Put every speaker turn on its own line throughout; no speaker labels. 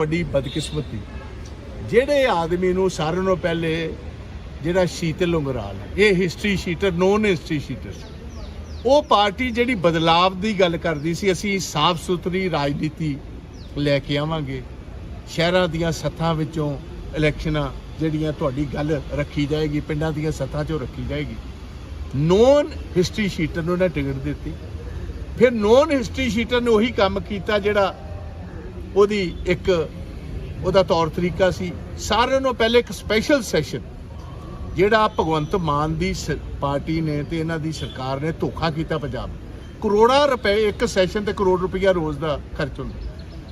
ਵੱਡੀ ਬਦਕਿਸਮਤੀ। ਜਿਹੜੇ ਆਦਮੀ ਨੂੰ ਸਾਰਿਆਂ ਨੂੰ ਪਹਿਲੇ ਜਿਹੜਾ ਸ਼ੀਤਲ ਉਂਗਰਾਲ ਹੈ, ਇਹ history sheeter known history sheeter ਉਹ ਪਾਰਟੀ ਜਿਹੜੀ ਬਦਲਾਵ ਦੀ ਗੱਲ ਕਰਦੀ ਸੀ ਅਸੀਂ ਸਾਫ਼ ਸੁਥਰੀ ਰਾਜਨੀਤੀ ਲੈ ਕੇ ਆਵਾਂਗੇ। ਸ਼ਹਿਰਾਂ ਦੀਆਂ ਸੱਥਾਂ ਵਿੱਚੋਂ ਇਲੈਕਸ਼ਨਾਂ ਜਿਹੜੀਆਂ ਤੁਹਾਡੀ ਗੱਲ ਰੱਖੀ ਜਾਏਗੀ ਪਿੰਡਾਂ ਦੀਆਂ ਸੱਥਾਂ 'ਚੋਂ ਰੱਖੀ ਜਾਏਗੀ। ਨੋਨ ਹਿਸਟਰੀ ਸ਼ੀਟਰ ਨੂੰ ਉਹਨੇ ਟਿਕਟ ਦਿੱਤੀ। ਫਿਰ ਨੋਨ ਹਿਸਟਰੀ ਸ਼ੀਟਰ ਨੇ ਉਹੀ ਕੰਮ ਕੀਤਾ ਜਿਹੜਾ ਉਹਦੀ ਇੱਕ ਉਹਦਾ ਤੌਰ ਤਰੀਕਾ ਸੀ। ਸਾਰਿਆਂ ਨੂੰ ਪਹਿਲੇ ਇੱਕ ਸਪੈਸ਼ਲ ਸੈਸ਼ਨ ਜਿਹੜਾ ਭਗਵੰਤ ਮਾਨ ਦੀ ਸ- ਪਾਰਟੀ ਨੇ ਤੇ ਇਹਨਾਂ ਦੀ ਸਰਕਾਰ ਨੇ ਧੋਖਾ ਕੀਤਾ ਪੰਜਾਬ। ਕਰੋੜਾਂ ਰੁਪਏ, ਇੱਕ ਸੈਸ਼ਨ ਤੇ ਕਰੋੜ ਰੁਪਈਆ ਰੋਜ਼ ਦਾ ਖਰਚ ਹੁੰਦਾ।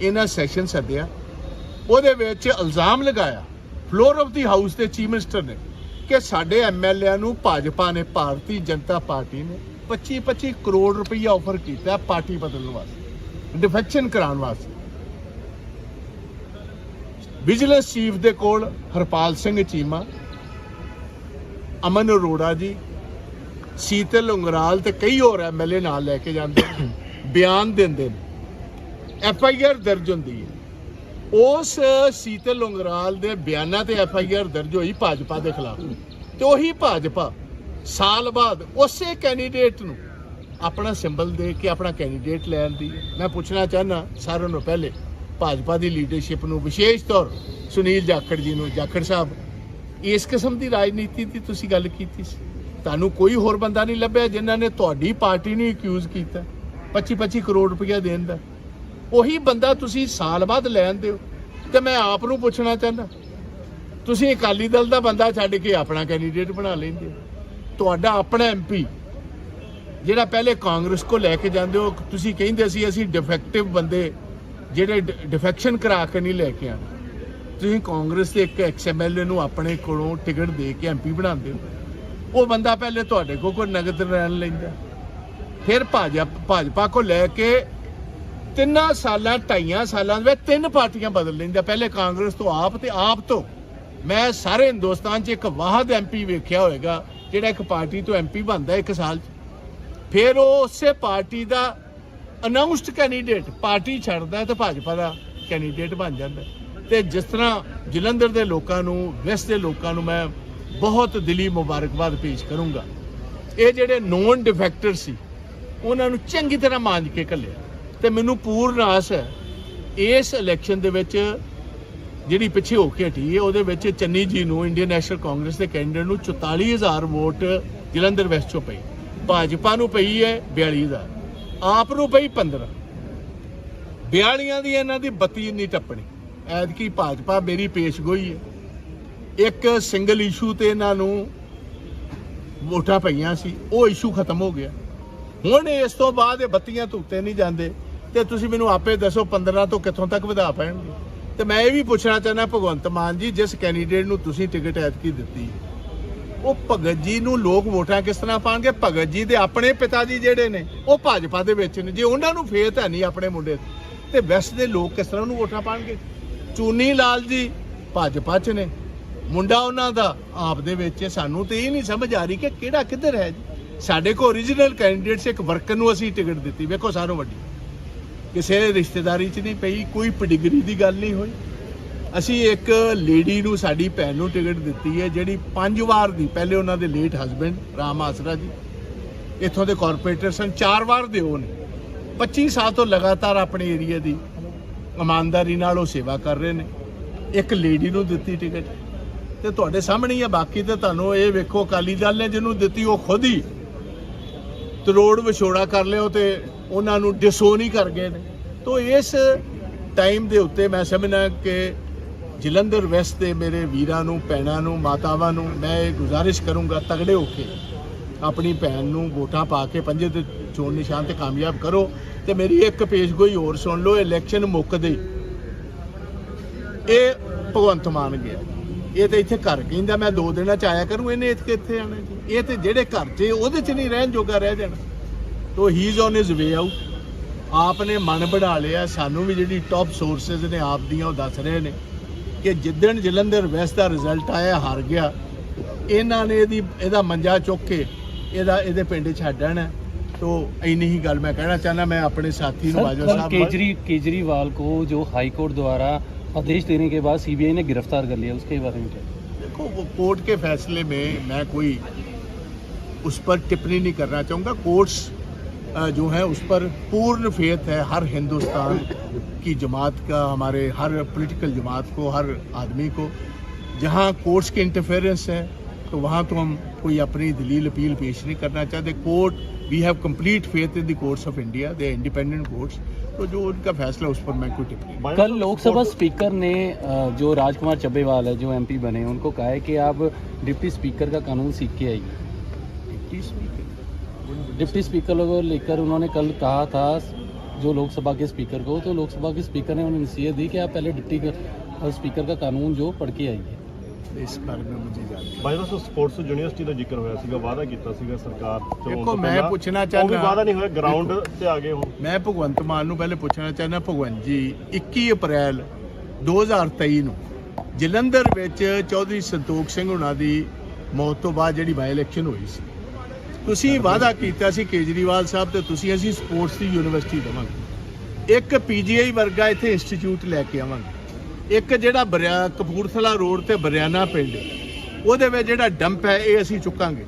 ਇਹਨਾਂ ਸੈਸ਼ਨ ਸੱਦਿਆ। ਉਹਦੇ ਵਿੱਚ ਇਲਜ਼ਾਮ ਲਗਾਇਆ ਫਲੋਰ ਆਫ ਦੀ ਹਾਊਸ ਦੇ ਚੀਫ ਮਿਨਿਸਟਰ ਨੇ ਕਿ ਸਾਡੇ ਐਮਐਲਏ ਨੂੰ ਭਾਜਪਾ ਨੇ, ਭਾਰਤੀ ਜਨਤਾ ਪਾਰਟੀ ਨੇ 25 25 ਕਰੋੜ ਰੁਪਈਆ ਆਫਰ ਕੀਤਾ ਪਾਰਟੀ ਬਦਲਣ ਵਾਸਤੇ ਡਿਫੈਕਸ਼ਨ ਕਰਾਉਣ ਵਾਸਤੇ। ਵਿਜੀਲੈਂਸ ਚੀਫ ਦੇ ਕੋਲ ਹਰਪਾਲ ਸਿੰਘ ਚੀਮਾ, ਅਮਨ ਅਰੋੜਾ ਜੀ, ਸੀਤਲ ਉਂਗਰਾਲ ਤੇ ਕਈ ਹੋਰ ਐਮਐਲਏ ਨਾਲ ਲੈ ਕੇ ਜਾਂਦੇ ਬਿਆਨ ਦਿੰਦੇ ਨੇ। ਐਫ ਆਈ ਆਰ ਦਰਜ ਹੁੰਦੀ ਹੈ। ਉਸ ਸੀਤਲ ਉਂਗਰਾਲ ਦੇ ਬਿਆਨਾਂ ਤੇ ਐਫ ਆਈ ਆਰ ਦਰਜ ਹੋਈ ਭਾਜਪਾ ਦੇ ਖਿਲਾਫ। ਤੇ ਉਹੀ ਭਾਜਪਾ ਸਾਲ ਬਾਅਦ ਉਸੇ ਕੈਂਡੀਡੇਟ ਨੂੰ ਆਪਣਾ ਸਿੰਬਲ ਦੇ ਕੇ ਆਪਣਾ ਕੈਂਡੀਡੇਟ ਲੈਣ ਦੀ, ਮੈਂ ਪੁੱਛਣਾ ਚਾਹਨਾ ਸਾਰਿਆਂ ਨੂੰ ਪਹਿਲੇ ਭਾਜਪਾ ਦੀ ਲੀਡਰਸ਼ਿਪ ਨੂੰ ਵਿਸ਼ੇਸ਼ ਤੌਰ ਸੁਨੀਲ ਜਾਖੜ ਜੀ ਨੂੰ, ਜਾਖੜ ਸਾਹਿਬ, ਇਸ ਕਿਸਮ ਦੀ ਰਾਜਨੀਤੀ ਦੀ ਤੁਸੀਂ ਗੱਲ ਕੀਤੀ ਸੀ। ਤੁਹਾਨੂੰ ਕੋਈ ਹੋਰ ਬੰਦਾ ਨਹੀਂ ਲੱਭਿਆ ਜਿਨ੍ਹਾਂ ਨੇ ਤੁਹਾਡੀ ਪਾਰਟੀ ਨੂੰ ਅਕਿਊਜ਼ ਕੀਤਾ 25 25 ਕਰੋੜ ਰੁਪਇਆ ਦੇਣ ਦਾ। ਉਹੀ ਬੰਦਾ ਤੁਸੀਂ ਸਾਲ ਬਾਅਦ ਲੈਣ ਦਿਓ, ਤੇ ਮੈਂ ਆਪ ਨੂੰ ਪੁੱਛਣਾ ਚਾਹੁੰਦਾ। ਤੁਸੀਂ ਅਕਾਲੀ ਦਲ ਦਾ ਬੰਦਾ ਛੱਡ ਕੇ ਆਪਣਾ ਕੈਂਡੀਡੇਟ ਬਣਾ ਲੈਂਦੇ ਹੋ। ਤੁਹਾਡਾ ਆਪਣਾ ਐਮਪੀ ਜਿਹੜਾ ਪਹਿਲੇ ਕਾਂਗਰਸ ਕੋ ਲੈ ਕੇ ਜਾਂਦੇ ਹੋ, ਤੁਸੀਂ ਕਹਿੰਦੇ ਸੀ ਅਸੀਂ ਡਿਫੈਕਟਿਵ ਬੰਦੇ ਜਿਹੜੇ ਡਿਫੈਕਸ਼ਨ ਕਰਾ ਕੇ ਨਹੀਂ ਲੈ ਕੇ ਆਣਾ ਤੁਸੀਂ ਕਾਂਗਰਸ ਦੇ ਇੱਕ ਐਕਸਐਮਐਲਏ ਨੂੰ ਆਪਣੇ ਕੋਲੋਂ ਟਿਕਟ ਦੇ ਕੇ ਐਮਪੀ ਬਣਾਉਂਦੇ ਹੋ। ਉਹ ਬੰਦਾ ਪਹਿਲੇ ਤੁਹਾਡੇ ਕੋਲ ਕੋਈ ਨਗਦ ਰਹਿਣ ਲੈਂਦਾ। ਫਿਰ ਭਾਜਪਾ ਭਾਜਪਾ ਕੋ ਲੈ ਕੇ ਤਿੰਨਾਂ ਸਾਲਾਂ, ਢਾਈਆਂ ਸਾਲਾਂ ਦੇ ਵਿੱਚ ਤਿੰਨ ਪਾਰਟੀਆਂ ਬਦਲ ਲੈਂਦਾ। ਪਹਿਲੇ ਕਾਂਗਰਸ ਤੋਂ ਆਪ ਤੇ ਆਪ ਤੋਂ। ਮੈਂ ਸਾਰੇ ਹਿੰਦੁਸਤਾਨ 'ਚ ਇੱਕ ਵਾਹਦ ਐਮਪੀ ਵੇਖਿਆ ਹੋਵੇਗਾ ਜਿਹੜਾ ਇੱਕ ਪਾਰਟੀ ਤੋਂ ਐਮਪੀ ਬਣਦਾ ਇੱਕ ਸਾਲ 'ਚ। ਫਿਰ ਉਹ ਉਸੇ ਪਾਰਟੀ ਦਾ ਅਨਾਉਂਸਡ ਕੈਂਡੀਡੇਟ ਪਾਰਟੀ ਛੱਡਦਾ ਹੈ ਤੇ ਭਾਜਪਾ ਦਾ ਕੈਂਡੀਡੇਟ ਬਣ ਜਾਂਦਾ ਹੈ। ਤੇ ਜਿਸ ਤਰ੍ਹਾਂ ਜਲੰਧਰ ਦੇ ਲੋਕਾਂ ਨੂੰ ਵੈਸਟ ਦੇ ਲੋਕਾਂ ਨੂੰ ਮੈਂ ਬਹੁਤ ਦਿਲੀ ਮੁਬਾਰਕਬਾਦ ਪੇਸ਼ ਕਰੂੰਗਾ ਇਹ ਜਿਹੜੇ ਨੋਨ ਡਿਫੈਕਟਰ ਸੀ ਉਹਨਾਂ ਨੂੰ ਚੰਗੀ ਤਰ੍ਹਾਂ ਮਾਂਜ ਕੇ ਘੱਲਿਆ ਤੇ ਮੈਨੂੰ ਪੂਰਨ ਆਸ ਹੈ ਇਸ ਇਲੈਕਸ਼ਨ ਦੇ ਵਿੱਚ ਜਿਹੜੀ ਪਿੱਛੇ ਹੋ ਕੇ ਹਟੀ ਹੈ ਉਹਦੇ ਵਿੱਚ ਚੰਨੀ ਜੀ ਨੂੰ ਇੰਡੀਅਨ ਨੈਸ਼ਨਲ ਕਾਂਗਰਸ ਦੇ ਕੈਂਡੀਡੇਟ ਨੂੰ 44000 ਵੋਟ ਜਲੰਧਰ ਵੈਸਟ ਚੋਂ ਪਈ ਭਾਜਪਾ ਨੂੰ ਪਈ ਹੈ 42000 ਆਪ ਨੂੰ ਪਈ 15 42 ਦੀ ਇਹਨਾਂ ਦੀ 32 ਨਹੀਂ ਟੱਪਣੀ। ਐਤਕੀ ਭਾਜਪਾ ਮੇਰੀ ਪੇਸ਼ਗੋਈ ਹੈ। ਇੱਕ ਸਿੰਗਲ ਇਸ਼ੂ ਤੇ ਇਹਨਾਂ ਨੂੰ ਵੋਟਾਂ ਪਈਆਂ ਸੀ, ਉਹ ਇਸ਼ੂ ਖਤਮ ਹੋ ਗਿਆ। ਹੁਣ ਇਸ ਤੋਂ ਬਾਅਦ ਇਹ ਬੱਤੀਆਂ ਧੁੱਤੇ ਨਹੀਂ ਜਾਂਦੇ। ਤੇ ਤੁਸੀਂ ਮੈਨੂੰ ਆਪੇ ਦੱਸੋ 15 ਤੋਂ ਕਿੱਥੋਂ ਤੱਕ ਵਧਾ ਪੈਣਗੇ। ਤੇ ਮੈਂ ਇਹ ਵੀ ਪੁੱਛਣਾ ਚਾਹੁੰਦਾ, ਭਗਵੰਤ ਮਾਨ ਜੀ, ਜਿਸ ਕੈਂਡੀਡੇਟ ਨੂੰ ਤੁਸੀਂ ਟਿਕਟ ਐਤਕੀ ਦਿੱਤੀ ਉਹ ਭਗਤ ਜੀ ਨੂੰ ਲੋਕ ਵੋਟਾਂ ਕਿਸ ਤਰ੍ਹਾਂ ਪਾਣਗੇ? ਭਗਤ ਜੀ ਦੇ ਆਪਣੇ ਪਿਤਾ ਜੀ ਜਿਹੜੇ ਨੇ ਉਹ ਭਾਜਪਾ ਦੇ ਵਿੱਚ ਨੇ। ਜੇ ਉਹਨਾਂ ਨੂੰ ਫੇਤ ਹੈ ਨਹੀਂ ਆਪਣੇ ਮੁੰਡੇ ਤੇ, ਤੇ ਵੈਸਟ ਦੇ ਲੋਕ ਕਿਸ ਤਰ੍ਹਾਂ ਉਹਨੂੰ ਵੋਟਾਂ ਪਾਣਗੇ? ਚੂਨੀ ਲਾਲ ਜੀ ਭਾਜਪਾ 'ਚ ਨੇ। ਮੁੰਡਾ ਉਹਨਾਂ ਦਾ ਆਪ ਦੇ ਵਿੱਚ ਸਾਨੂੰ ਤੇ ਇਹ ਨਹੀਂ ਸਮਝ ਆ ਰਹੀ ਕਿ ਕਿਹੜਾ ਕਿੱਧਰ ਹੈ ਜੀ। ਸਾਡੇ ਕੋਲ origignal ਕੈਂਡੀਡੇਟਸ ਇੱਕ ਵਰਕਰ ਨੂੰ ਅਸੀਂ ਟਿਕਟ ਦਿੱਤੀ। ਵੇਖੋ ਸਾਰੋਂ ਵੱਡੀ। ਕਿਸੇ ਰਿਸ਼ਤੇਦਾਰੀ 'ਚ ਨਹੀਂ ਪਈ ਕੋਈ ਪਡਿਗਰੀ ਦੀ ਗੱਲ ਨਹੀਂ ਹੋਈ। ਅਸੀਂ ਇੱਕ ਲੇਡੀ ਨੂੰ, ਸਾਡੀ ਭੈਣ ਨੂੰ ਟਿਕਟ ਦਿੱਤੀ ਹੈ, ਜਿਹੜੀ ਪੰਜ ਵਾਰ ਦੀ, ਪਹਿਲੇ ਉਹਨਾਂ ਦੇ ਲੇਟ ਹਸਬੰਡ ਰਾਮ ਆਸਰਾ ਜੀ। ਇੱਥੋਂ ਦੇ ਕਾਰਪੋਰੇਟਰ ਸਨ, ਚਾਰ ਵਾਰ ਦੇ ਉਹ ਨੇ। 25 ਸਾਲ ਤੋਂ ਲਗਾਤਾਰ ਆਪਣੇ ਏਰੀਆ ਦੀ ਇਮਾਨਦਾਰੀ ਨਾਲ ਉਹ ਸੇਵਾ ਕਰ ਰਹੇ ਨੇ। ਇੱਕ ਲੇਡੀ ਨੂੰ ਦਿੱਤੀ ਟਿਕਟ। ਤੇ ਤੁਹਾਡੇ ਸਾਹਮਣੇ ਹੀ ਆ, ਬਾਕੀ ਤੇ ਤੁਹਾਨੂੰ ਇਹ ਵੇਖੋ, ਅਕਾਲੀ ਦਲ ਨੇ ਜਿਹਨੂੰ ਦਿੱਤੀ, ਉਹ ਖੁਦ ਹੀ ਤਰੋੜ ਵਿਛੋੜਾ ਕਰ ਲਿਓ ਤੇ ਉਹਨਾਂ ਨੂੰ ਡਿਸੋਨ ਹੀ ਕਰ ਗਏ ਨੇ। ਤੋਂ ਇਸ ਟਾਈਮ ਦੇ ਉੱਤੇ ਮੈਂ ਸਮਝਣਾ ਕਿ ਜਲੰਧਰ ਵੈਸਟ ਦੇ ਮੇਰੇ ਵੀਰਾਂ ਨੂੰ, ਭੈਣਾਂ ਨੂੰ, ਮਾਤਾਵਾਂ ਨੂੰ ਮੈਂ ਇਹ ਗੁਜ਼ਾਰਿਸ਼ ਕਰੂੰਗਾ ਤਗੜੇ ਹੋ ਕੇ ਆਪਣੀ ਭੈਣ ਨੂੰ ਵੋਟਾਂ ਪਾ ਕੇ ਪੰਜੇ ਤੇ ਚੋਣ ਨਿਸ਼ਾਨ ਤੇ ਕਾਮਯਾਬ ਕਰੋ ਤੇ ਮੇਰੀ ਇੱਕ ਪੇਸ਼ਗੋਈ ਹੋਰ ਸੁਣ ਲਓ, ਇਲੈਕਸ਼ਨ ਮੁੱਕਦੇ ਇਹ ਭਗਵੰਤ ਮਾਨ ਗਿਆ। ਇਹ ਤੇ ਇੱਥੇ ਘਰ ਕਹਿੰਦਾ, ਮੈਂ ਦੋ ਦਿਨਾਂ ਚ ਆਇਆ ਕਰੂੰ, ਇਹਨੇ ਇੱਥੇ ਕਿੱਥੇ ਆਣਾ ਜੀ? ਇਹ ਤੇ ਜਿਹੜੇ ਘਰ 'ਚ, ਉਹਦੇ 'ਚ ਨਹੀਂ ਰਹਿਣ ਜੋਗਾ ਰਹਿ ਜਾਣਾ। ਤੋ he is on his way out ਆਪ ਨੇ ਮਨ ਬਣਾ ਲਿਆ, ਸਾਨੂੰ ਵੀ ਜਿਹੜੀ ਟੌਪ ਸੋਰਸਸ ਨੇ, ਆਪ ਦੀਆਂ ਉਹ ਦੱਸ ਰਹੇ ਨੇ। ਕਿ ਜਿੱਦਣ ਜਲੰਧਰ ਵੈਸਟ ਦਾ ਰਿਜ਼ਲਟ ਆਇਆ ਹਾਰ ਗਿਆ ਇਹਨਾਂ ਨੇ ਇਹਦੀ ਇਹਦਾ ਮੰਜਾ ਚੁੱਕ ਕੇ ਇਹਦਾ ਇਹਦੇ ਪਿੰਡ ਛੱਡਣ ਤੋ ਇੰਨੀ ਹੀ ਗੱਲ ਮੈਂ ਕਹਿਣਾ ਚਾਹੁੰਦਾ ਮੈਂ ਆਪਣੇ ਸਾਥੀ ਨੂੰ
सर
ਬਾਜਵਾ
कल
ਸਾਹਿਬ
केजरी केजरीवाल को जो हाई कोर्ट द्वारा आदेश देने के बाद सीबीआई ने गिरफ्तार कर लिया उसके बारे में क्या
देखो वो कोर्ट के फैसले में मैं कोई उस पर टिप्पणी नहीं करना चाहूँगा कोर्ट्स अ, जो है उस पर पूर्ण फेथ है हर हिंदुस्तान की जमात का हमारे हर पॉलिटिकल जमात को हर आदमी को। जहाँ कोर्ट्स के इंटरफेरेंस है तो वहाँ तो हम कोई अपनी दलील अपील पेश नहीं करना चाहते। Court we have complete faith in the courts of India the independent courts तो जो उनका फैसला उस पर मैं कोई टिप्पणी
कल लोकसभा स्पीकर ने जो राजकुमार चब्बेवाल है जो एमपी बने उनको कहा है कि आप डिप्टी स्पीकर का कानून सीख के आइए। डिप्टी स्पीकर को लेकर उन्होंने कल कहा था जो लोकसभा के स्पीकर को तो लोकसभा के स्पीकर ने उन्हें नसीहत दी कि आप पहले डिप्टी का- स्पीकर का कानून जो पढ़ के आइए
इस बारे में मुझे जानकारी
ਬਾਈ ਦੋਸਤੋ ਸਪੋਰਟਸ ਯੂਨੀਵਰਸਿਟੀ ਦਾ ਜ਼ਿਕਰ ਹੋਇਆ ਸੀਗਾ ਵਾਅਦਾ ਕੀਤਾ ਸੀਗਾ ਸਰਕਾਰ ਚੋਣ
ਦੇਖੋ,
ਤੋਂ
ਮੈਂ
ਪਹਿਲਾਂ।
ਪੁੱਛਣਾ
ਉਹ ਵੀ
ਚਾਹੁੰਦਾ-
ਵਾਅਦਾ ਨਹੀਂ ਹੋਇਆ ਗਰਾਊਂਡ ਤੇ ਆ ਗਏ ਹੁਣ
ਮੈਂ ਭਗਵੰਤ ਮਾਨ ਨੂੰ ਪਹਿਲੇ ਪੁੱਛਣਾ ਚਾਹੁੰਦਾ ਭਗਵੰਤ ਜੀ 21 ਅਪ੍ਰੈਲ 2023 ਨੂੰ ਜਲੰਧਰ ਵਿੱਚ ਚੌਧਰੀ ਸੰਤੋਖ ਸਿੰਘ ਹੁਣਾਂ ਦੀ ਮੌਤ ਤੋਂ ਬਾਅਦ ਜਿਹੜੀ ਬਾਈ ਇਲੈਕਸ਼ਨ ਹੋਈ ਸੀ ਤੁਸੀਂ ਵਾਅਦਾ ਕੀਤਾ ਸੀ ਕੇਜਰੀਵਾਲ ਸਾਹਿਬ ਤੇ ਤੁਸੀਂ ਅਸੀਂ ਸਪੋਰਟਸ ਦੀ ਯੂਨੀਵਰਸਿਟੀ ਦੇਵਾਂਗੇ। ਇੱਕ ਪੀਜੀਆਈ ਵਰਗਾ ਇੱਥੇ ਇੰਸਟੀਚਿਊਟ ਲੈ ਕੇ ਆਵਾਂਗੇ। ਇੱਕ ਜਿਹੜਾ ਬਰਿਆ ਕਪੂਰਥਲਾ ਰੋਡ ਤੇ ਬਰਿਆਨਾ ਪਿੰਡ, ਉਹਦੇ ਵਿੱਚ ਜਿਹੜਾ ਡੰਪ ਹੈ, ਇਹ ਅਸੀਂ ਚੁੱਕਾਂਗੇ।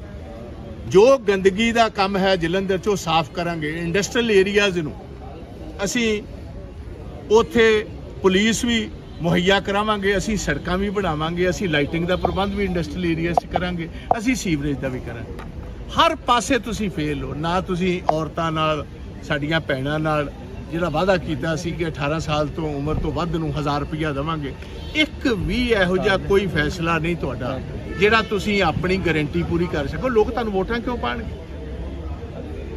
ਜੋ ਗੰਦਗੀ ਦਾ ਕੰਮ ਹੈ ਜਲੰਧਰ ਚੋਂ ਸਾਫ਼ ਕਰਾਂਗੇ। ਇੰਡਸਟਰੀਅਲ ਏਰੀਆਜ਼ ਨੂੰ ਅਸੀਂ ਉੱਥੇ ਪੁਲਿਸ ਵੀ ਮੁਹੱਈਆ ਕਰਾਵਾਂਗੇ, ਅਸੀਂ ਸੜਕਾਂ ਵੀ ਬਣਾਵਾਂਗੇ, ਅਸੀਂ ਲਾਈਟਿੰਗ ਦਾ ਪ੍ਰਬੰਧ ਵੀ ਇੰਡਸਟਰੀਅਲ ਏਰੀਆਜ਼ 'ਚ ਕਰਾਂਗੇ, ਅਸੀਂ ਸੀਵਰੇਜ ਦਾ ਵੀ ਕਰਾਂਗੇ। ਹਰ ਪਾਸੇ ਤੁਸੀਂ ਫੇਲ ਹੋ। ਨਾ ਤੁਸੀਂ ਔਰਤਾਂ ਨਾਲ ਸਾਡੀਆਂ ਭੈਣਾਂ ਨਾਲ ਜਿਹੜਾ ਵਾਅਦਾ ਕੀਤਾ ਸੀ ਕਿ 18 ਸਾਲ ਤੋਂ ਉਮਰ ਤੋਂ ਵੱਧ ਨੂੰ 1000 ਰੁਪਇਆ ਦੇਵਾਂਗੇ। ਇੱਕ ਵੀ ਇਹੋ ਜਿਹਾ ਕੋਈ ਫੈਸਲਾ ਨਹੀਂ ਤੁਹਾਡਾ ਜਿਹੜਾ ਤੁਸੀਂ ਆਪਣੀ ਗਾਰੰਟੀ ਪੂਰੀ ਕਰ ਸਕੋ। ਲੋਕ ਤੁਹਾਨੂੰ ਵੋਟਾਂ ਕਿਉਂ ਪਾਣਗੇ?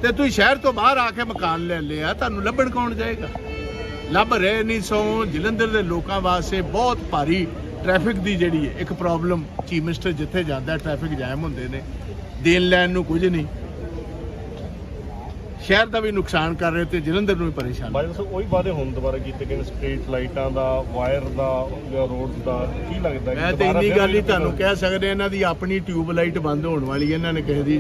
ਤੇ ਤੁਸੀਂ ਸ਼ਹਿਰ ਤੋਂ ਬਾਹਰ ਆ ਕੇ ਮਕਾਨ ਲੈ ਲਿਆ ਤੁਹਾਨੂੰ ਲੱਭਣ ਕੌਣ ਜਾਏਗਾ? ਲੱਭ ਰਹੇ ਨਹੀਂ ਸੋ ਜਲੰਧਰ ਦੇ ਲੋਕਾਂ ਵਾਸਤੇ ਬਹੁਤ ਭਾਰੀ ਟ੍ਰੈਫਿਕ ਦੀ ਜਿਹੜੀ ਹੈ ਇੱਕ ਪ੍ਰੋਬਲਮ ਚੀਫ ਮਿਨਿਸਟਰ ਜਿੱਥੇ ਜਾਂਦਾ ਟ੍ਰੈਫਿਕ ਜਾਮ ਹੁੰਦੇ ਨੇ। ਦੇਣ ਲੈਣ ਨੂੰ ਕੁਝ ਨਹੀਂ ਸ਼ਹਿਰ ਦਾ ਵੀ ਨੁਕਸਾਨ ਕਰ ਰਹੇ ਤੇ ਜਲੰਧਰ ਨੂੰ ਵੀ ਪਰੇਸ਼ਾਨ
ਬਾਈ ਦੋਸਤੋ ਉਹੀ ਵਾਅਦੇ ਹੁਣ ਦੁਬਾਰਾ ਕੀਤੇ ਗਏ ਨੇ ਸਟਰੀਟ ਲਾਈਟਾਂ ਦਾ ਵਾਇਰ ਦਾ ਰੋਡਸ ਦਾ ਕੀ ਲੱਗਦਾ
ਮੈਂ ਤੇ ਇੰਨੀ ਗੱਲ ਹੀ ਤੁਹਾਨੂੰ? ਕਹਿ ਸਕਦੇ ਇਹਨਾਂ ਦੀ ਆਪਣੀ ਟਿਊਬ ਲਾਈਟ ਬੰਦ ਹੋਣ ਵਾਲੀ ਹੈ ਇਹਨਾਂ ਨੇ ਕਿਸੇ ਦੀ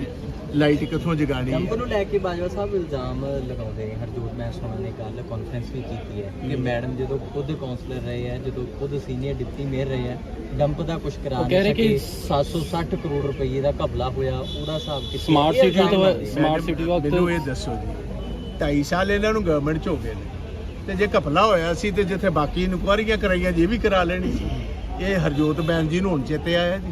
ਲਾਈਟ ਕਿੱਥੋਂ ਜਗਾਣੀ ਹੈ?
ਨੂੰ ਲੈ ਕੇ ਬਾਜਵਾ ਸਾਹਿਬ ਇਲਜ਼ਾਮ ਲਗਾਉਂਦੇ ਨੇ ਹਰਜੋਤ ਮੈਂ ਸੁਣਨ ਨੇ ਕੱਲ ਕਾਨਫਰੰਸ ਵੀ ਕੀਤੀ ਹੈ ਕਿ ਮੈਡਮ ਜਦੋਂ ਖੁਦ ਕਾਉਂਸਲਰ ਰਹੇ ਹੈ ਜਦੋਂ ਖੁਦ ਸੀਨੀਅਰ ਡਿਪਟੀ ਮੇਅਰ ਰਹੇ ਹੈ ਡੰਪ ਦਾ ਕੁਝ ਕਰਾ
ਉਹ ਕਹਿ
ਨਹੀਂ
ਰਹੇ ਕਿ
ਸਕੇ 760 ਕਰੋੜ ਰੁਪਏ ਦਾ ਘਪਲਾ ਹੋਇਆ ਉਹਦਾ ਹਿਸਾਬ ਕਿੱਥੇ
ਸਮਾਰਟ ਸਿਟੀ ਤੋਂ। ਸਮਾਰਟ ਸਿਟੀ ਵਕਤ
ਮੈਨੂੰ ਇਹ ਦੱਸੋ ਜੀ 2.5 ਸਾਲ ਇਹਨਾਂ ਨੂੰ ਗਵਰਨਮੈਂਟ ਚ ਹੋ ਗਏ ਨੇ। ਤੇ ਜੇ ਘਪਲਾ ਹੋਇਆ ਸੀ ਤੇ ਜਿੱਥੇ ਬਾਕੀ ਇਨਕੁਆਰੀਆਂ ਕਰਾਈਆਂ ਜੇ ਵੀ ਕਰਾ ਲੈਣੀ ਸੀ। ਇਹ ਹਰਜੋਤ ਬੈਨ ਜੀ ਨੂੰ ਹੁਣ ਚੇਤੇ ਆਇਆ ਜੀ।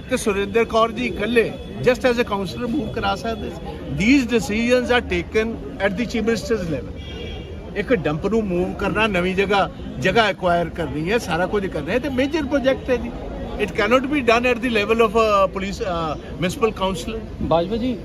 ਤੇ ਸੁਰਿੰਦਰ ਕੌਰ ਜੀ ਇਕੱਲੇ just as a councillor move ਕਰਾ ਸਕਦੇ ਸੀ। These decisions are taken at the chief minister's level ਇੱਕ ਡੰਪ ਨੂੰ ਮੂਵ ਕਰਨਾ ਨਵੀਂ ਜਗ੍ਹਾ ਜਗ੍ਹਾ ਐਕਵਾਇਰ ਕਰਨੀ ਹੈ ਸਾਰਾ ਕੁਝ ਕਰਨਾ ਹੈ ਤੇ ਮੇਜਰ ਪ੍ਰੋਜੈਕਟ ਹੈ ਜੀ। It cannot be done at the level of police municipal
councillor Bajwa ji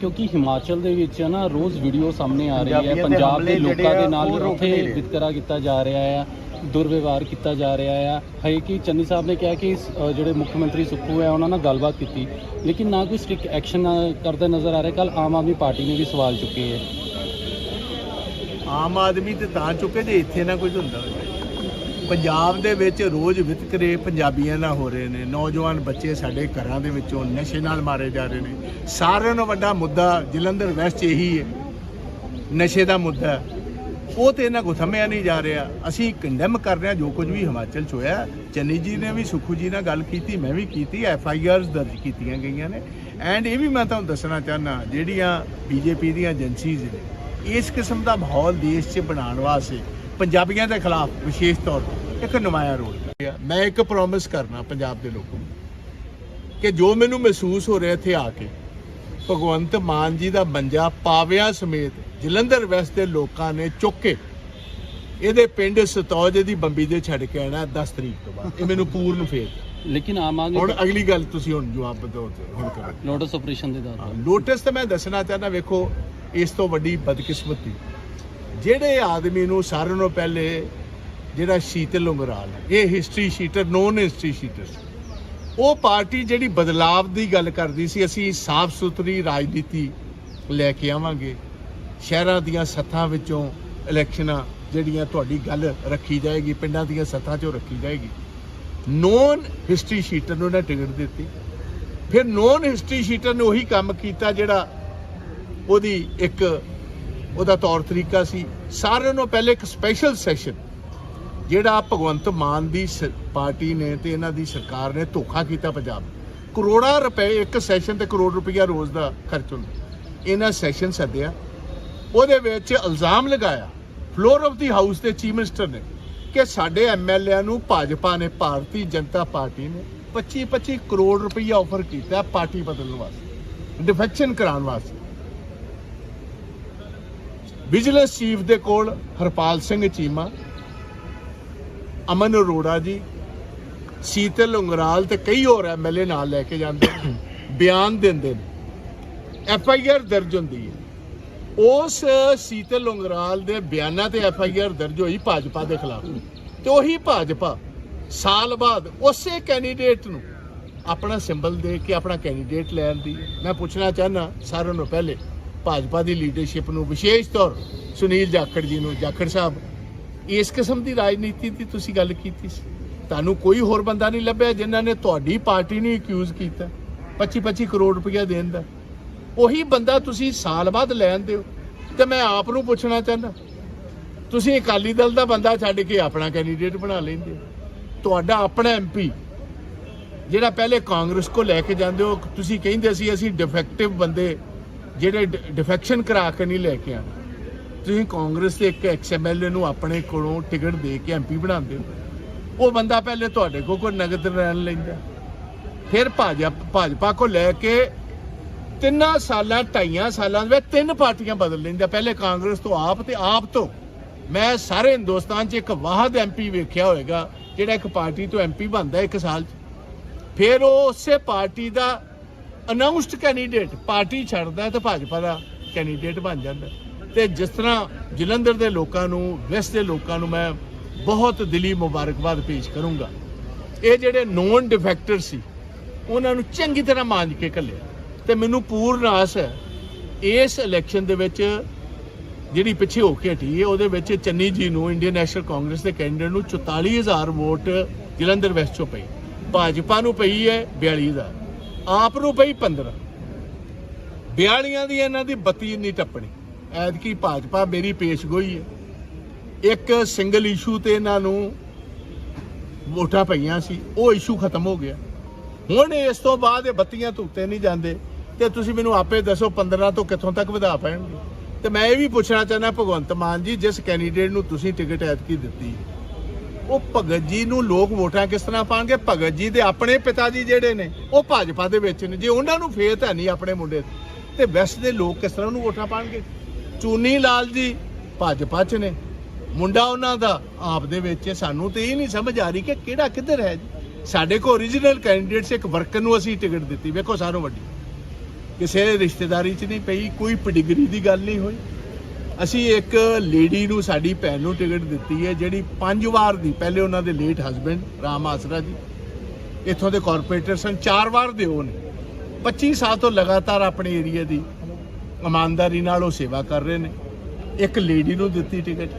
ਕਿਉਂਕਿ ਹਿਮਾਚਲ ਦੇ ਵਿੱਚ ਨਾ ਰੋਜ਼ ਵੀਡੀਓ ਸਾਹਮਣੇ ਆ ਰਹੀ ਹੈ ਪੰਜਾਬ ਦੇ ਲੋਕਾਂ ਦੇ ਨਾਲ ਉੱਥੇ। ਵਿਤਕਰਾ ਕੀਤਾ ਜਾ ਰਿਹਾ ਹੈ। ਦੁਰਵਿਵਹਾਰ ਕੀਤਾ ਜਾ ਰਿਹਾ ਆ। ਹੈ ਕਿ ਚੰਨੀ ਸਾਹਿਬ ਨੇ ਕਿਹਾ ਕਿ ਅ, ਜਿਹੜੇ ਮੁੱਖ ਮੰਤਰੀ ਸੁੱਖੂ ਹੈ ਉਹਨਾਂ ਨਾਲ ਗੱਲਬਾਤ ਕੀਤੀ। ਲੇਕਿਨ ਨਾ ਕੋਈ ਸਟ੍ਰਿਕਟ ਐਕਸ਼ਨ ਕਰਦੇ ਨਜ਼ਰ ਆ ਰਿਹਾ। ਕੱਲ ਆਮ ਆਦਮੀ ਪਾਰਟੀ ਨੇ ਵੀ ਸਵਾਲ ਚੁੱਕੇ ਹੈ।
ਆਮ ਆਦਮੀ ਤੇ ਤਾਂ ਚੁੱਕੇ ਜੇ ਇੱਥੇ ਨਾ ਕੁਝ ਹੁੰਦਾ ਹੋਵੇ। ਪੰਜਾਬ ਦੇ ਵਿੱਚ ਰੋਜ਼ ਵਿਤਕਰੇ ਪੰਜਾਬੀਆਂ ਨਾਲ ਹੋ ਰਹੇ ਨੇ। ਨੌਜਵਾਨ ਬੱਚੇ ਸਾਡੇ ਘਰਾਂ ਦੇ ਵਿੱਚੋਂ ਨਸ਼ੇ ਨਾਲ ਮਾਰੇ ਜਾ ਰਹੇ ਨੇ। ਸਾਰਿਆਂ ਨਾਲੋਂ ਵੱਡਾ ਮੁੱਦਾ ਜਲੰਧਰ ਵੈਸਟ ਇਹੀ ਹੈ। ਨਸ਼ੇ ਦਾ ਮੁੱਦਾ ਹੈ। ਉਹ ਤੇ ਇਹਨਾਂ ਕੋ ਥੰਮਿਆ ਨਹੀਂ ਜਾ ਰਿਹਾ। ਅਸੀਂ ਕੰਡੈਮ ਕਰ ਰਹੇ ਹਾਂ, ਜੋ ਕੁਝ ਵੀ ਹਿਮਾਚਲ ਚ ਹੋਇਆ। ਚੰਨੀ ਜੀ ਨੇ ਵੀ, ਸੁਖੂ ਜੀ ਨਾਲ ਗੱਲ ਕੀਤੀ, ਮੈਂ ਵੀ ਕੀਤੀ ਐਫ ਆਈ ਆਰਸ ਦਰਜ ਕੀਤੀਆਂ ਗਈਆਂ ਨੇ। ਐਂਡ ਇਹ ਵੀ ਮੈਂ ਤੁਹਾਨੂੰ ਦੱਸਣਾ ਚਾਹਨਾ ਜਿਹੜੀਆਂ ਬੀਜੇਪੀ ਦੀਆਂ ਏਜੰਸੀਜ਼ ਨੇ, ਇਸ ਕਿਸਮ ਦਾ ਮਾਹੌਲ ਦੇਸ਼ 'ਚ ਬਣਾਉਣ ਵਾਸਤੇ ਪੰਜਾਬੀਆਂ ਦੇ ਖਿਲਾਫ ਵਿਸ਼ੇਸ਼ ਤੌਰ ਤੇ ਇੱਕ ਨੁਮਾਇਆ ਰੋਲ ਕਰ ਮੈਂ ਇੱਕ ਪ੍ਰੋਮਿਸ ਕਰਨਾ ਪੰਜਾਬ ਦੇ ਲੋਕਾਂ ਨੂੰ, ਕਿ ਜੋ ਮੈਨੂੰ ਮਹਿਸੂਸ ਹੋ ਰਿਹਾ ਇੱਥੇ ਆ ਕੇ ਭਗਵੰਤ ਮਾਨ ਜੀ ਦਾ ਮੰਜਾ ਪਾਵਿਆਂ ਸਮੇਤ ਜਲੰਧਰ ਵੈਸਟ ਦੇ ਲੋਕਾਂ ਨੇ ਚੁੱਕ ਕੇ ਇਹਦੇ ਪਿੰਡ ਸਤੌਜ ਦੀ ਬੰਬੀ ਦੇ ਛੱਡ ਕੇ ਆਣਾ 10 ਤਰੀਕ ਤੋਂ ਬਾਅਦ। ਇਹ ਮੈਨੂੰ ਪੂਰਨ ਫੇਰ
ਲੇਕਿਨ ਆਮ
ਹੁਣ
ਆਦਮੀ
ਅਗਲੀ ਗੱਲ ਤੁਸੀਂ ਹੁਣ ਜਵਾਬ ਦਿਓ ਹੁਣ ਕਰੋ।
ਲੋਟਸ ਆਪਰੇਸ਼ਨ ਦੇ ਦੌਰਾਨ
ਲੋਟਸ ਤੇ ਮੈਂ ਦੱਸਣਾ ਚਾਹੁੰਦਾ ਵੇਖੋ ਇਸ ਤੋਂ ਵੱਡੀ ਬਦਕਿਸਮਤੀ। ਜਿਹੜੇ ਆਦਮੀ ਨੂੰ ਸਾਰਿਆਂ ਨੂੰ ਪਹਿਲੇ ਜਿਹੜਾ ਸ਼ੀਤਲ ਉਂਗਰਾਲ ਇਹ history sheeter known history sheeter ਉਹ ਪਾਰਟੀ ਜਿਹੜੀ ਬਦਲਾਵ ਦੀ ਗੱਲ ਕਰਦੀ ਸੀ, ਅਸੀਂ ਸਾਫ਼ ਸੁਥਰੀ ਰਾਜਨੀਤੀ ਲੈ ਕੇ ਆਵਾਂਗੇ। ਸ਼ਹਿਰਾਂ ਦੀਆਂ ਸੱਥਾਂ ਵਿੱਚੋਂ ਇਲੈਕਸ਼ਨਾਂ ਜਿਹੜੀਆਂ ਤੁਹਾਡੀ ਗੱਲ ਰੱਖੀ ਜਾਏਗੀ, ਪਿੰਡਾਂ ਦੀਆਂ ਸੱਥਾਂ 'ਚੋਂ ਰੱਖੀ ਜਾਏਗੀ। ਨੋਨ ਹਿਸਟਰੀ ਸ਼ੀਟਰ ਨੂੰ ਉਹਨੇ ਟਿਕਟ ਦਿੱਤੀ। ਫਿਰ ਨੋਨ ਹਿਸਟਰੀ ਸ਼ੀਟਰ ਨੇ ਉਹੀ ਕੰਮ ਕੀਤਾ ਜਿਹੜਾ ਉਹਦੀ ਇੱਕ ਉਹਦਾ ਤੌਰ ਤਰੀਕਾ ਸੀ। ਸਾਰਿਆਂ ਨੂੰ ਪਹਿਲੇ ਇੱਕ ਸਪੈਸ਼ਲ ਸੈਸ਼ਨ ਜਿਹੜਾ ਭਗਵੰਤ ਮਾਨ ਦੀ ਸ- ਪਾਰਟੀ ਨੇ ਤੇ ਇਹਨਾਂ ਦੀ ਸਰਕਾਰ ਨੇ ਧੋਖਾ ਕੀਤਾ ਪੰਜਾਬ। ਕਰੋੜਾਂ ਰੁਪਏ, ਇੱਕ ਸੈਸ਼ਨ ਤੇ ਕਰੋੜ ਰੁਪਈਆ ਰੋਜ਼ ਦਾ ਖਰਚ ਹੁੰਦਾ। ਇਹਨਾਂ ਸੈਸ਼ਨ ਸੱਦਿਆ। ਉਹਦੇ ਵਿੱਚ ਇਲਜ਼ਾਮ ਲਗਾਇਆ। ਫਲੋਰ ਆਫ ਦੀ ਹਾਊਸ ਦੇ ਚੀਫ ਮਿਨਿਸਟਰ ਨੇ ਕਿ ਸਾਡੇ ਐਮਐਲਏ ਨੂੰ ਭਾਜਪਾ ਨੇ, ਭਾਰਤੀ ਜਨਤਾ ਪਾਰਟੀ ਨੇ 25 25 ਕਰੋੜ ਰੁਪਈਆ ਆਫਰ ਕੀਤਾ ਪਾਰਟੀ ਬਦਲਣ ਵਾਸਤੇ ਡਿਫੈਕਸ਼ਨ ਕਰਾਉਣ ਵਾਸਤੇ। ਵਿਜੀਲੈਂਸ ਚੀਫ ਦੇ ਕੋਲ ਹਰਪਾਲ ਸਿੰਘ ਚੀਮਾ ਅਮਨ ਅਰੋੜਾ ਜੀ ਸੀਤਲ ਉਂਗਰਾਲ ਤੇ ਕਈ ਹੋਰ ਐਮਐਲਏ ਨਾਲ ਲੈ ਕੇ ਜਾਂਦੇ ਨੇ, ਬਿਆਨ ਦਿੰਦੇ ਨੇ। ਐਫ ਆਈ ਆਰ ਦਰਜ ਹੁੰਦੀ ਹੈ। ਉਸ ਸੀਤਲ ਉਂਗਰਾਲ ਦੇ ਬਿਆਨਾਂ ਤੇ ਐਫ ਆਈ ਆਰ ਦਰਜ ਹੋਈ ਭਾਜਪਾ ਦੇ ਖਿਲਾਫ। ਤੇ ਉਹੀ ਭਾਜਪਾ ਸਾਲ ਬਾਅਦ ਉਸੇ ਕੈਂਡੀਡੇਟ ਨੂੰ ਆਪਣਾ ਸਿੰਬਲ ਦੇ ਕੇ ਆਪਣਾ ਕੈਂਡੀਡੇਟ ਲੈਣ ਦੀ ਮੈਂ ਪੁੱਛਣਾ ਚਾਹਨਾ ਸਾਰਿਆਂ ਨੂੰ ਪਹਿਲੇ ਭਾਜਪਾ ਦੀ ਲੀਡਰਸ਼ਿਪ ਨੂੰ ਵਿਸ਼ੇਸ਼ ਤੌਰ ਸੁਨੀਲ ਜਾਖੜ ਜੀ ਨੂੰ ਜਾਖੜ ਸਾਹਿਬ ਇਸ ਕਿਸਮ ਦੀ ਰਾਜਨੀਤੀ ਦੀ ਤੁਸੀਂ ਗੱਲ ਕੀਤੀ ਸੀ। ਤੁਹਾਨੂੰ ਕੋਈ ਹੋਰ ਬੰਦਾ ਨਹੀਂ ਲੱਭਿਆ ਜਿਨ੍ਹਾਂ ਨੇ ਤੁਹਾਡੀ ਪਾਰਟੀ ਨੂੰ ਅਕਿਊਜ਼ ਕੀਤਾ। 25 25 ਕਰੋੜ ਰੁਪਇਆ ਦੇਣ ਦਾ। ਉਹੀ ਬੰਦਾ ਤੁਸੀਂ ਸਾਲ ਬਾਅਦ ਲੈਣ ਦਿਓ। ਤੇ ਮੈਂ ਆਪ ਨੂੰ ਪੁੱਛਣਾ ਚਾਹੁੰਦਾ। ਤੁਸੀਂ ਅਕਾਲੀ ਦਲ ਦਾ ਬੰਦਾ ਛੱਡ ਕੇ ਆਪਣਾ ਕੈਂਡੀਡੇਟ ਬਣਾ ਲੈਂਦੇ ਹੋ। ਤੁਹਾਡਾ ਆਪਣਾ ਐਮਪੀ ਜਿਹੜਾ ਪਹਿਲੇ ਕਾਂਗਰਸ ਕੋ ਲੈ ਕੇ ਜਾਂਦੇ ਹੋ, ਤੁਸੀਂ ਕਹਿੰਦੇ ਸੀ ਅਸੀਂ ਡਿਫੈਕਟਿਵ ਬੰਦੇ, ਜਿਹੜੇ ਡਿਫੈਕਸ਼ਨ ਕਰਾ ਕੇ ਨਹੀਂ ਲੈ ਕੇ ਆਣਾ ਤੁਸੀਂ ਕਾਂਗਰਸ ਦੇ ਇੱਕ ਐਕਸ ਐਕਸਐਮਐਲਏ ਨੂੰ ਆਪਣੇ ਕੋਲੋਂ ਟਿਕਟ ਦੇ ਕੇ ਐਮਪੀ ਬਣਾਉਂਦੇ ਹੋ, ਉਹ ਬੰਦਾ ਪਹਿਲੇ ਤੁਹਾਡੇ ਕੋਲ ਕੋਈ ਨਗਦ ਰਹਿਣ ਲੈਂਦਾ। ਫਿਰ ਭਾਜਪਾ ਭਾਜਪਾ ਕੋ ਲੈ ਕੇ ਤਿੰਨਾਂ ਸਾਲਾਂ, ਢਾਈਆਂ ਸਾਲਾਂ ਦੇ ਵਿੱਚ ਤਿੰਨ ਪਾਰਟੀਆਂ ਬਦਲ ਲੈਂਦਾ। ਪਹਿਲੇ ਕਾਂਗਰਸ ਤੋਂ ਆਪ ਤੇ ਆਪ ਤੋਂ। ਮੈਂ ਸਾਰੇ ਹਿੰਦੁਸਤਾਨ 'ਚ ਇੱਕ ਵਾਹਦ ਐਮਪੀ ਵੇਖਿਆ ਹੋਵੇਗਾ ਜਿਹੜਾ ਇੱਕ ਪਾਰਟੀ ਤੋਂ ਐਮਪੀ ਬਣਦਾ ਇੱਕ ਸਾਲ 'ਚ। ਫਿਰ ਉਹ ਉਸੇ ਪਾਰਟੀ ਦਾ ਅਨਾਉਂਸਡ ਕੈਂਡੀਡੇਟ ਪਾਰਟੀ ਛੱਡਦਾ ਹੈ ਤੇ ਭਾਜਪਾ ਦਾ ਕੈਂਡੀਡੇਟ ਬਣ ਜਾਂਦਾ। ਤੇ ਜਿਸ ਤਰ੍ਹਾਂ ਜਲੰਧਰ ਦੇ ਲੋਕਾਂ ਨੂੰ, ਵੈਸਟ ਦੇ ਲੋਕਾਂ ਨੂੰ ਮੈਂ ਬਹੁਤ ਦਿਲੀ ਮੁਬਾਰਕਬਾਦ ਪੇਸ਼ ਕਰੂੰਗਾ। ਇਹ ਜਿਹੜੇ ਨੋਨ ਡਿਫੈਕਟਰ ਸੀ, ਉਹਨਾਂ ਨੂੰ ਚੰਗੀ ਤਰ੍ਹਾਂ ਮਾਂਜ ਕੇ ਘੱਲਿਆ ਤੇ ਮੈਨੂੰ ਪੂਰਨ ਆਸ ਹੈ, ਇਸ ਇਲੈਕਸ਼ਨ ਦੇ ਵਿੱਚ ਜਿਹੜੀ ਪਿੱਛੇ ਹੋ ਕੇ ਹਟੀ ਹੈ, ਉਹਦੇ ਵਿੱਚ ਚੰਨੀ ਜੀ ਨੂੰ ਇੰਡੀਅਨ ਨੈਸ਼ਨਲ ਕਾਂਗਰਸ ਦੇ ਕੈਂਡੀਡੇਟ ਨੂੰ 44000 ਵੋਟ ਜਲੰਧਰ ਵੈਸਟ ਚੋਂ ਪਈ। ਭਾਜਪਾ ਨੂੰ ਪਈ ਹੈ 42000 ਆਪ ਨੂੰ ਪਈ 15 42 ਦੀ ਇਹਨਾਂ ਦੀ 32 ਨਹੀਂ ਟੱਪਣੀ। ਐਤਕੀ ਭਾਜਪਾ ਮੇਰੀ ਪੇਸ਼ਗੋਈ ਹੈ। ਇੱਕ ਸਿੰਗਲ ਇਸ਼ੂ ਤੇ ਇਹਨਾਂ ਨੂੰ ਵੋਟਾਂ ਪਈਆਂ ਸੀ, ਉਹ ਇਸ਼ੂ ਖਤਮ ਹੋ ਗਿਆ। ਹੁਣ ਇਸ ਤੋਂ ਬਾਅਦ ਇਹ ਬੱਤੀਆਂ ਧੁੱਤੇ ਨਹੀਂ ਜਾਂਦੇ। ਤੇ ਤੁਸੀਂ ਮੈਨੂੰ ਆਪੇ ਦੱਸੋ 15 ਤੋਂ ਕਿੱਥੋਂ ਤੱਕ ਵਧਾ ਪੈਣਗੇ। ਤੇ ਮੈਂ ਇਹ ਵੀ ਪੁੱਛਣਾ ਚਾਹੁੰਦਾ, ਭਗਵੰਤ ਮਾਨ ਜੀ, ਜਿਸ ਕੈਂਡੀਡੇਟ ਨੂੰ ਤੁਸੀਂ ਟਿਕਟ ਐਤਕੀ ਦਿੱਤੀ ਉਹ ਭਗਤ ਜੀ ਨੂੰ ਲੋਕ ਵੋਟਾਂ ਕਿਸ ਤਰ੍ਹਾਂ ਪਾਣਗੇ? ਭਗਤ ਜੀ ਦੇ ਆਪਣੇ ਪਿਤਾ ਜੀ ਜਿਹੜੇ ਨੇ, ਉਹ ਭਾਜਪਾ ਦੇ ਵਿੱਚ ਨੇ। ਜੇ ਉਹਨਾਂ ਨੂੰ ਫੇਰ ਤਾਂ ਨਹੀਂ ਆਪਣੇ ਮੁੰਡੇ ਤੇ। ਤੇ ਵੈਸਟ ਦੇ ਲੋਕ ਕਿਸ ਤਰ੍ਹਾਂ ਉਹਨੂੰ ਵੋਟਾਂ ਪਾਣਗੇ? ਚੂਨੀ ਲਾਲ ਜੀ ਭਾਜਪਾ 'ਚ ਨੇ। ਮੁੰਡਾ ਉਹਨਾਂ ਦਾ ਆਪ ਦੇ ਵਿੱਚ ਸਾਨੂੰ ਤੇ ਇਹ ਨਹੀਂ ਸਮਝ ਆ ਰਹੀ ਕਿ ਕਿਹੜਾ ਕਿੱਧਰ ਹੈ ਜੀ। ਸਾਡੇ ਕੋਲ origignal ਕੈਂਡੀਡੇਟਸ ਇੱਕ ਵਰਕਰ ਨੂੰ ਅਸੀਂ ਟਿਕਟ ਦਿੱਤੀ। ਵੇਖੋ ਸਾਰੋਂ ਵੱਡੀ। ਕਿਸੇ ਰਿਸ਼ਤੇਦਾਰੀ 'ਚ ਨਹੀਂ ਪਈ, ਕੋਈ ਪਡਿਗਰੀ ਦੀ ਗੱਲ ਨਹੀਂ ਹੋਈ। ਅਸੀਂ ਇੱਕ ਲੇਡੀ ਨੂੰ, ਸਾਡੀ ਭੈਣ ਨੂੰ ਟਿਕਟ ਦਿੱਤੀ ਹੈ, ਜਿਹੜੀ ਪੰਜ ਵਾਰ ਦੀ, ਪਹਿਲੇ ਉਹਨਾਂ ਦੇ ਲੇਟ ਹਸਬੰਡ ਰਾਮ ਆਸਰਾ ਜੀ। ਇੱਥੋਂ ਦੇ ਕਾਰਪੋਰੇਟਰ ਸਨ, ਚਾਰ ਵਾਰ ਦੇ ਉਹ ਨੇ। 25 ਸਾਲ ਤੋਂ ਲਗਾਤਾਰ ਆਪਣੇ ਏਰੀਆ ਦੀ ਇਮਾਨਦਾਰੀ ਨਾਲ ਉਹ ਸੇਵਾ ਕਰ ਰਹੇ ਨੇ। ਇੱਕ ਲੇਡੀ ਨੂੰ ਦਿੱਤੀ ਟਿਕਟ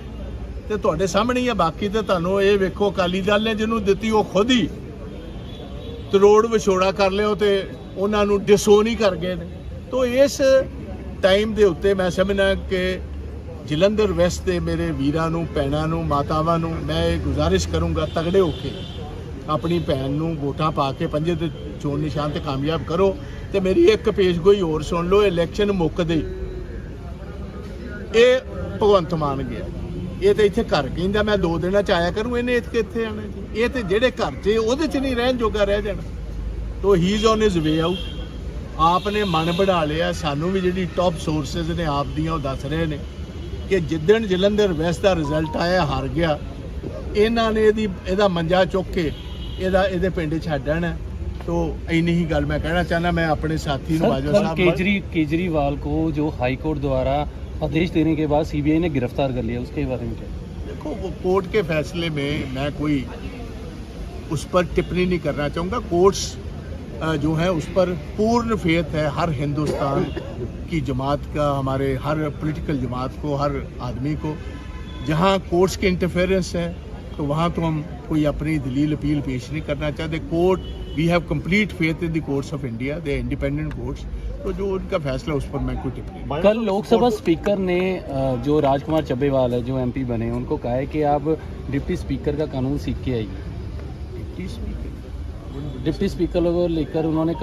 ਤੇ ਤੁਹਾਡੇ ਸਾਹਮਣੇ ਹੀ ਆ, ਬਾਕੀ ਤੇ ਤੁਹਾਨੂੰ ਇਹ ਵੇਖੋ, ਅਕਾਲੀ ਦਲ ਨੇ ਜਿਹਨੂੰ ਦਿੱਤੀ ਉਹ ਖੁਦ ਹੀ ਤਰੋੜ ਵਿਛੋੜਾ ਕਰ ਲਿਓ ਤੇ ਉਹਨਾਂ ਨੂੰ ਡਿਸੋਨ ਹੀ ਕਰ ਗਏ ਨੇ। ਤੋਂ ਇਸ ਟਾਈਮ ਦੇ ਉੱਤੇ ਮੈਂ ਸਮਝਣਾ ਕਿ ਜਲੰਧਰ ਵੈਸਟ ਦੇ ਮੇਰੇ ਵੀਰਾਂ ਨੂੰ, ਭੈਣਾਂ ਨੂੰ, ਮਾਤਾਵਾਂ ਨੂੰ ਮੈਂ ਇਹ ਗੁਜ਼ਾਰਿਸ਼ ਕਰੂੰਗਾ, ਤਗੜੇ ਹੋ ਕੇ ਆਪਣੀ ਭੈਣ ਨੂੰ ਵੋਟਾਂ ਪਾ ਕੇ ਪੰਜੇ ਤੇ ਚੋਣ ਨਿਸ਼ਾਨ ਤੇ ਕਾਮਯਾਬ ਕਰੋ। ਤੇ ਮੇਰੀ ਇੱਕ ਪੇਸ਼ਗੋਈ ਹੋਰ ਸੁਣ ਲਓ ਇਲੈਕਸ਼ਨ ਮੁੱਕਦੇ ਇਹ ਭਗਵੰਤ ਮਾਨ ਗਿਆ। ਇਹ ਤੇ ਇੱਥੇ ਘਰ ਕਹਿੰਦਾ, ਮੈਂ ਦੋ ਦਿਨਾਂ ਚ ਆਇਆ ਕਰੂੰ, ਇਹਨੇ ਇੱਥੇ ਕਿੱਥੇ ਆਣਾ ਜੀ? ਇਹ ਤੇ ਜਿਹੜੇ ਘਰ 'ਚ, ਉਹਦੇ 'ਚ ਨਹੀਂ ਰਹਿਣ ਜੋਗਾ ਰਹਿ ਜਾਣਾ। ਤੋ he is on his way out ਆਪ ਨੇ ਮਨ ਬਣਾ ਲਿਆ। ਸਾਨੂੰ ਵੀ ਜਿਹੜੀ ਟੌਪ ਸੋਰਸਸ ਨੇ ਆਪ ਦੀਆਂ, ਉਹ ਦੱਸ ਰਹੇ ਨੇ ਕਿ ਜਿੱਦਣ ਜਲੰਧਰ ਵੈਸਟ ਦਾ ਰਿਜ਼ਲਟ ਆਇਆ, ਹਾਰ ਗਿਆ। ਇਹਨਾਂ ਨੇ ਇਹਦੀ, ਇਹਦਾ ਮੰਜਾ ਚੁੱਕ ਕੇ ਇਹਦਾ, ਇਹਦੇ ਪਿੰਡ ਛੱਡਣਾ ਤੋ ਇੰਨੀ ਹੀ ਗੱਲ ਮੈਂ ਕਹਿਣਾ ਚਾਹੁੰਦਾ ਮੈਂ ਆਪਣੇ ਸਾਥੀ ਨੂੰ
सर
ਬਾਜਵਾ
कल
ਸਾਹਿਬ
केजरी केजरीवाल को जो हाई कोर्ट द्वारा आदेश देने के बाद सीबीआई ने गिरफ्तार कर लिया उसके बारे में क्या
देखो वो कोर्ट के फैसले में मैं कोई उस पर टिप्पणी नहीं करना चाहूँगा कोर्ट्स अ, जो है उस पर पूर्ण फेथ है हर हिंदुस्तान की जमात का हमारे हर पॉलिटिकल जमात को हर आदमी को जहाँ कोर्ट्स के इंटरफेरेंस है तो वहाँ तो हम कोई अपनी दलील अपील पेश नहीं करना चाहते court we have complete faith in the courts of India the independent courts तो जो उनका फैसला उस पर मैं कोई नहीं
कल लोकसभा स्पीकर ने जो राजकुमार चब्बेवाल है जो एमपी बने उनको कहा है कि आप डिप्टी स्पीकर का कानून सीख के आइए।
Deputy speaker?
डिप्टी स्पीकर को लेकर उन्होंने